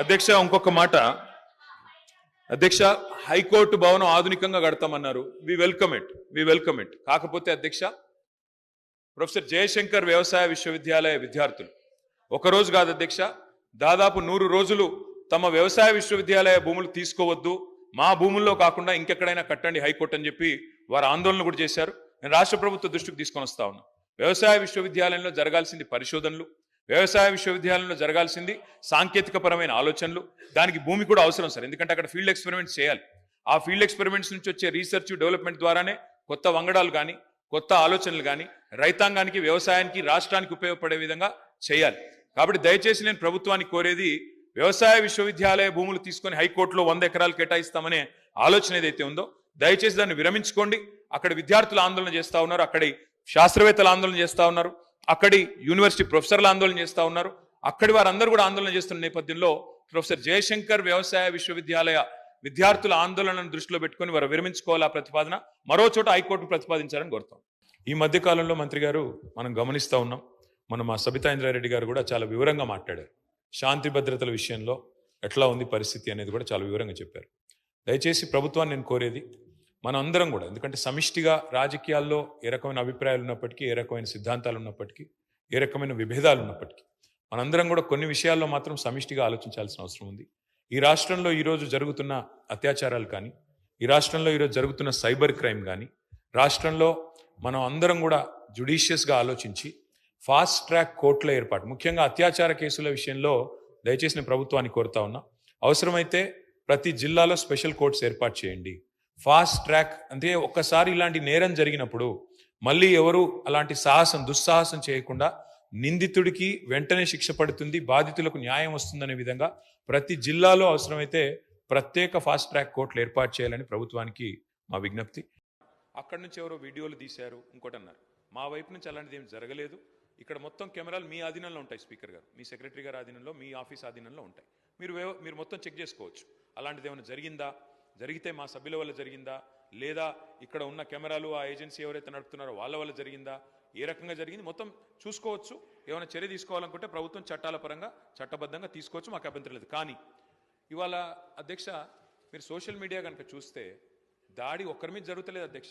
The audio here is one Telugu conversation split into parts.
అధ్యక్ష ఇంకొక మాట. అధ్యక్ష హైకోర్టు భవనం ఆధునికంగా కడతామన్నారు. We welcome it we welcome it కాకపోతే అధ్యక్ష ప్రొఫెసర్ జయశంకర్ వ్యవసాయ విశ్వవిద్యాలయ విద్యార్థులు. ఒక రోజు కాదు అధ్యక్ష దాదాపు నూరు రోజులు తమ వ్యవసాయ విశ్వవిద్యాలయ భూములు తీసుకోవద్దు. మా భూముల్లో కాకుండా ఇంకెక్కడైనా కట్టండి హైకోర్టు అని చెప్పి వారు ఆందోళన కూడా చేశారు. నేను రాష్ట్ర ప్రభుత్వ దృష్టికి తీసుకొని వస్తా ఉన్నా. వ్యవసాయ విశ్వవిద్యాలయంలో జరగాల్సింది పరిశోధనలు వ్యవసాయ విశ్వవిద్యాలయంలో జరగాల్సింది సాంకేతికపరమైన ఆలోచనలు. దానికి భూమి కూడా అవసరం సార్. ఎందుకంటే అక్కడ ఫీల్డ్ ఎక్స్పెరిమెంట్స్ చేయాలి. ఆ ఫీల్డ్ ఎక్స్పెరిమెంట్స్ నుంచి వచ్చే రీసెర్చ్ డెవలప్మెంట్ ద్వారానే కొత్త వంగడాలు కానీ కొత్త ఆలోచనలు కానీ రైతాంగానికి వ్యవసాయానికి రాష్ట్రానికి ఉపయోగపడే విధంగా చేయాలి. కాబట్టి దయచేసి నేను ప్రభుత్వానికి కోరేది వ్యవసాయ విశ్వవిద్యాలయ భూములు తీసుకొని హైకోర్టులో వంద ఎకరాలు కేటాయిస్తామనే ఆలోచన ఏదైతే ఉందో దయచేసి దాన్ని విరమించుకోండి. అక్కడ విద్యార్థులు ఆందోళన చేస్తూ ఉన్నారు. అక్కడి శాస్త్రవేత్తలు ఆందోళన చేస్తూ ఉన్నారు. అక్కడి యూనివర్సిటీ ప్రొఫెసర్లు ఆందోళన చేస్తా ఉన్నారు. అక్కడి వారందరూ కూడా ఆందోళన చేస్తున్న నేపథ్యంలో ప్రొఫెసర్ జయశంకర్ వ్యవసాయ విశ్వవిద్యాలయ విద్యార్థుల ఆందోళనను దృష్టిలో పెట్టుకొని వారు విరమించుకోవాలా ప్రతిపాదన? మరో చోట హైకోర్టు ప్రతిపాదించాలని కోరుతాం. ఈ మధ్యకాలంలో మంత్రి గారు మనం గమనిస్తూ ఉన్నాం. మనం మా సబితా ఇంద్రారెడ్డి గారు కూడా చాలా వివరంగా మాట్లాడారు. శాంతి భద్రతల విషయంలో ఎట్లా ఉంది పరిస్థితి అనేది కూడా చాలా వివరంగా చెప్పారు. దయచేసి ప్రభుత్వాన్ని నేను కోరేది మనం అందరం కూడా. ఎందుకంటే సమిష్టిగా రాజకీయాల్లో ఏ రకమైన అభిప్రాయాలు ఉన్నప్పటికీ ఏ రకమైన సిద్ధాంతాలు ఉన్నప్పటికీ ఏ రకమైన విభేదాలు ఉన్నప్పటికీ మనందరం కూడా కొన్ని విషయాల్లో మాత్రం సమిష్టిగా ఆలోచించాల్సిన అవసరం ఉంది. ఈ రాష్ట్రంలో ఈరోజు జరుగుతున్న అత్యాచారాలు కానీ ఈ రాష్ట్రంలో ఈరోజు జరుగుతున్న సైబర్ క్రైమ్ కానీ రాష్ట్రంలో మనం అందరం కూడా జుడిషియస్గా ఆలోచించి ఫాస్ట్ ట్రాక్ కోర్టుల ఏర్పాటు ముఖ్యంగా అత్యాచార కేసుల విషయంలో దయచేసి నేను ప్రభుత్వాన్ని కోరుతా ఉన్నా. అవసరమైతే ప్రతి జిల్లాలో స్పెషల్ కోర్ట్స్ ఏర్పాటు చేయండి. ఫాస్ట్ ట్రాక్ అంటే ఒక్కసారి ఇలాంటి నేరం జరిగినప్పుడు మళ్ళీ ఎవరు అలాంటి సాహసం దుస్సాహసం చేయకుండా నిందితుడికి వెంటనే శిక్ష పడుతుంది బాధితులకు న్యాయం వస్తుందనే విధంగా ప్రతి జిల్లాలో అవసరమైతే ప్రత్యేక ఫాస్ట్ ట్రాక్ కోర్టులు ఏర్పాటు చేయాలని ప్రభుత్వానికి మా విజ్ఞప్తి. అక్కడి నుంచి ఎవరో వీడియోలు తీశారు ఇంకోటి అన్నారు. మా వైపు నుంచి అలాంటిది ఏం జరగలేదు. ఇక్కడ మొత్తం కెమెరాలు మీ ఆధీనంలో ఉంటాయి స్పీకర్ గారు. మీ సెక్రటరీ గారి ఆధీనంలో మీ ఆఫీస్ ఆధీనంలో ఉంటాయి. మీరు మీరు మొత్తం చెక్ చేసుకోవచ్చు. అలాంటిది ఏమైనా జరిగిందా? జరిగితే మా సభ్యుల వల్ల జరిగిందా? లేదా ఇక్కడ ఉన్న కెమెరాలు ఆ ఏజెన్సీ ఎవరైతే నడుపుతున్నారో వాళ్ళ వల్ల జరిగిందా? ఏ రకంగా జరిగింది? మొత్తం చూసుకోవచ్చు. ఏమైనా చర్య తీసుకోవాలనుకుంటే ప్రభుత్వం చట్టాల పరంగా చట్టబద్ధంగా తీసుకోవచ్చు. మాకు అభ్యంతరం లేదు. కానీ ఇవాళ అధ్యక్ష మీరు సోషల్ మీడియా కనుక చూస్తే దాడి ఒక్కరి మీద జరుగుతలేదు అధ్యక్ష.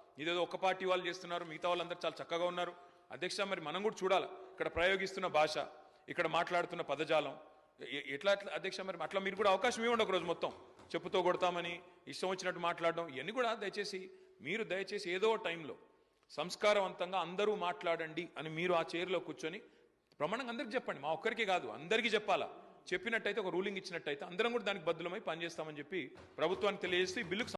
ఇదేదో ఒక పార్టీ వాళ్ళు చేస్తున్నారు మిగతా వాళ్ళందరూ చాలా చక్కగా ఉన్నారు. అధ్యక్ష మరి మనం కూడా చూడాలి? ఇక్కడ ప్రయోగిస్తున్న భాష ఇక్కడ మాట్లాడుతున్న పదజాలం. ఎట్లా అట్లా అధ్యక్ష మరి అట్లా మీరు కూడా అవకాశం ఇవ్వండి ఒకరోజు మొత్తం. చెప్పుతో కొడతామని ఇష్టం వచ్చినట్టు మాట్లాడడం ఇవన్నీ కూడా దయచేసి మీరు దయచేసి ఏదో టైంలో సంస్కారవంతంగా అందరూ మాట్లాడండి అని మీరు ఆ చైర్లో కూర్చొని ప్రమాణంగా అందరికి చెప్పండి. మా ఒక్కరికి కాదు అందరికీ చెప్పాలా? చెప్పినట్టయితే ఒక రూలింగ్ ఇచ్చినట్టయితే అందరం కూడా దానికి బద్దులమై పనిచేస్తామని చెప్పి ప్రభుత్వానికి తెలియజేస్తూ ఈ బిల్లుకు